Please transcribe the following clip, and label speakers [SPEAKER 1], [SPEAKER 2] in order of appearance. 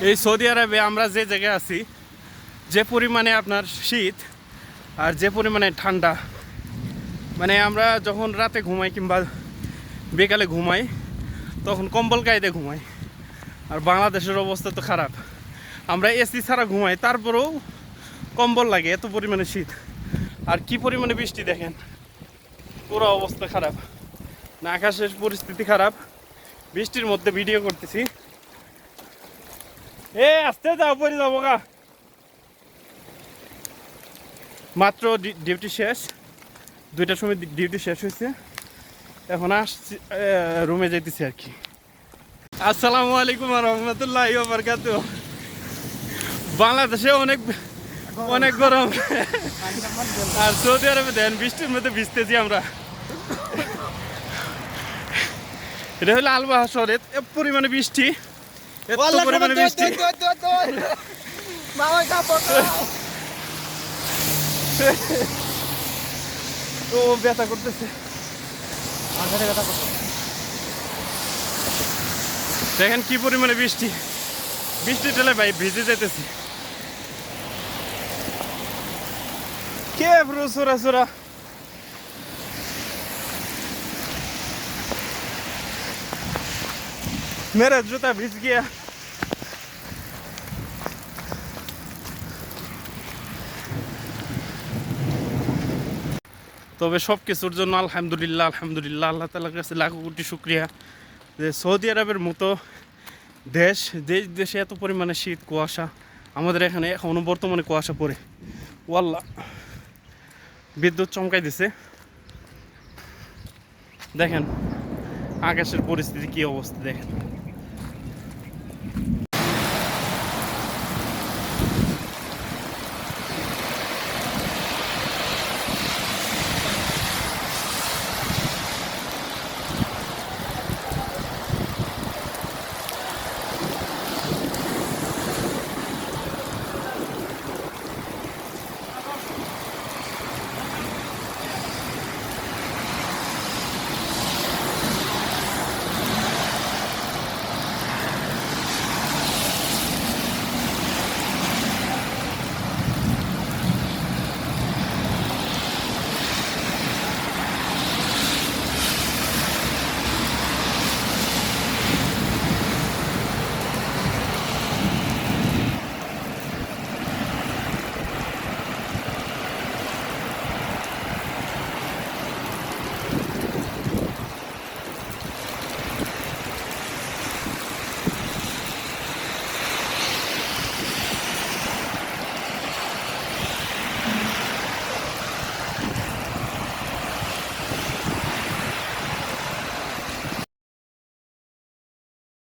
[SPEAKER 1] এই সৌদি আরবে আমরা যে জায়গায় আছি, যে পরিমাণে আপনার শীত আর যে পরিমাণে ঠান্ডা মানে আমরা যখন রাতে ঘুমাই কিংবা বিকালে ঘুমাই, তখন কম্বল গাইতে ঘুমাই। আর বাংলাদেশের অবস্থা তো খারাপ। আমরা এসি ছাড়া ঘুমাই, তারপরেও কম্বল লাগে, এত পরিমাণে শীত। আর কি পরিমাণে বৃষ্টি দেখেন, পুরো অবস্থা খারাপ। না, আকাশের পরিস্থিতি খারাপ। বৃষ্টির মধ্যে ভিডিও করতেছি। এ, আসতে যাও পরে যাব গা। মাত্র ডিউটি শেষ। দুইটার সময় ডিউটি শেষ হয়েছে। এখন আসছি রুমে যাইতেছি আর কি। আসসালামু আলাইকুম রহমতুল্লাহ বরকাত বাংলাদেশে অনেক অনেক গরম। আর সৌদি আরবে দেন, বৃষ্টির মধ্যে ভিজতেছি আমরা। এটা হলো আলবাহা শহরে পরিমাণে বৃষ্টি। এত পরিমাণে বৃষ্টি ও ব্যথা করতেছে দেখেন কি পরিমাণে বৃষ্টি বৃষ্টি টেলে ভাই ভিজে যেতেছি কে ব্রো সোরা সোরা मेरा जूता भिज गया তবে সব কিছুর জন্য আলহামদুলিল্লাহ আলহামদুলিল্লাহ, আল্লাহ তালার কাছে লাখো কোটি শুক্রিয়া। যে সৌদি আরবের মতো দেশ, যে দেশে এত পরিমাণে শীত, কুয়াশা, আমাদের এখানে এখনও বর্তমানে কুয়াশা পড়ে। ওয়াল্লা বিদ্যুৎ চমকাই দিছে। দেখেন, আকাশের পরিস্থিতি, কী অবস্থা দেখেন।